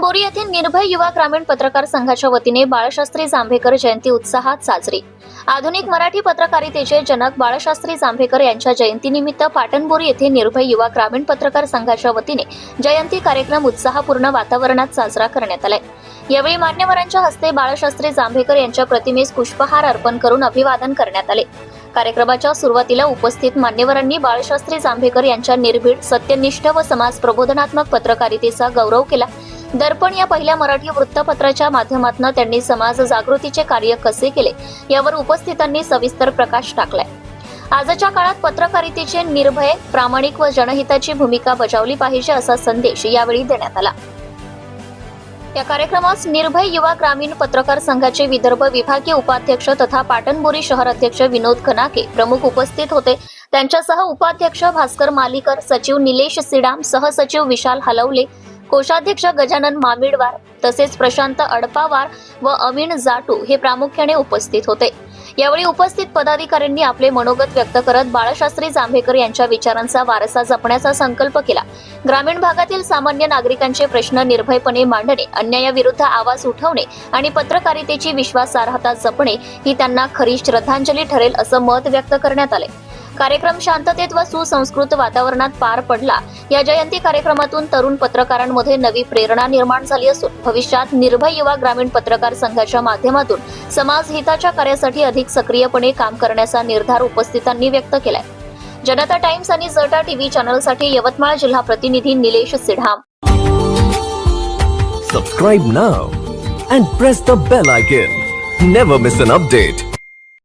बोरी येथील निर्भय युवा ग्रामीण पत्रकार संघाच्या वतीने बाळशास्त्री जांभेकर जयंती उत्साहात साजरी. आधुनिक मराठी पत्रकारितेचे जनक बाळशास्त्री जांभेकर यांच्या जयंतीनिमित्त पाटणबोरी येथे निर्भय युवा ग्रामीण पत्रकार संघाच्या वतीने जयंती कार्यक्रम उत्साहपूर्ण वातावरणात साजरा करण्यात आलाय. यावेळी मान्यवरांच्या हस्ते बाळशास्त्री जांभेकर यांच्या प्रतिमेस पुष्पहार अर्पण करून अभिवादन करण्यात आले. कार्यक्रमाच्या सुरुवातीला उपस्थित मान्यवरांनी बाळशास्त्री जांभेकर यांच्या निर्भीड सत्यनिष्ठ व समाज प्रबोधनात्मक पत्रकारितेचा गौरव केला. दर्पण या पहिल्या मराठी वृत्तपत्राच्या माध्यमातून त्यांनी समाज जागृतीचे कार्य कसे केले यावर उपस्थितांनी सविस्तर प्रकाश टाकलाय. आजच्या काळात पत्रकारितेचे निर्भय प्रामाणिक व जनहिताची भूमिका बजावली पाहिजे असा संदेश यावेळी देण्यात आला. या कार्यक्रमास निर्भय युवा ग्रामीण पत्रकार संघाचे विदर्भ विभागीय उपाध्यक्ष तथा पाटणबोरी शहर अध्यक्ष विनोद खनाके प्रमुख उपस्थित होते. त्यांच्यासह उपाध्यक्ष भास्कर मालीकर सचिव निलेश सिडाम सहसचिव विशाल हलवले कोषाध्यक्ष गजानन मामिडवार तसेच प्रशांत अडपावार व अमीन जाटू हे प्रामुख्याने उपस्थित होते. यावेळी उपस्थित पदाधिकाऱ्यांनी आपले मनोगत व्यक्त करत बाळशास्त्री जांभेकर यांच्या विचारांचा वारसा जपण्याचा संकल्प केला. ग्रामीण भागातील सामान्य नागरिकांचे प्रश्न निर्भयपणे मांडणे अन्यायाविरुद्ध आवाज उठवणे आणि पत्रकारितेची विश्वासार्हता जपणे ही त्यांना खरी श्रद्धांजली ठरेल असं मत व्यक्त करण्यात आले. कार्यक्रम शांततेत व सुसंस्कृत वातावरणात पार पडला. या जयंती कार्यक्रमातून तरुण पत्रकारांमध्ये नवी प्रेरणा निर्माण झाली असून भविष्यात निर्भय युवा ग्रामीण पत्रकार संघाच्या माध्यमातून समाज हिताच्या कार्यासाठी अधिक सक्रियपणे काम करण्याचा निर्धार उपस्थितांनी व्यक्त केलाय. जनता टाइम्स आणि जटा टीव्ही चॅनलसाठी यवतमाळ जिल्हा प्रतिनिधी Nilesh Sidham. Subscribe now and press the bell icon never miss an update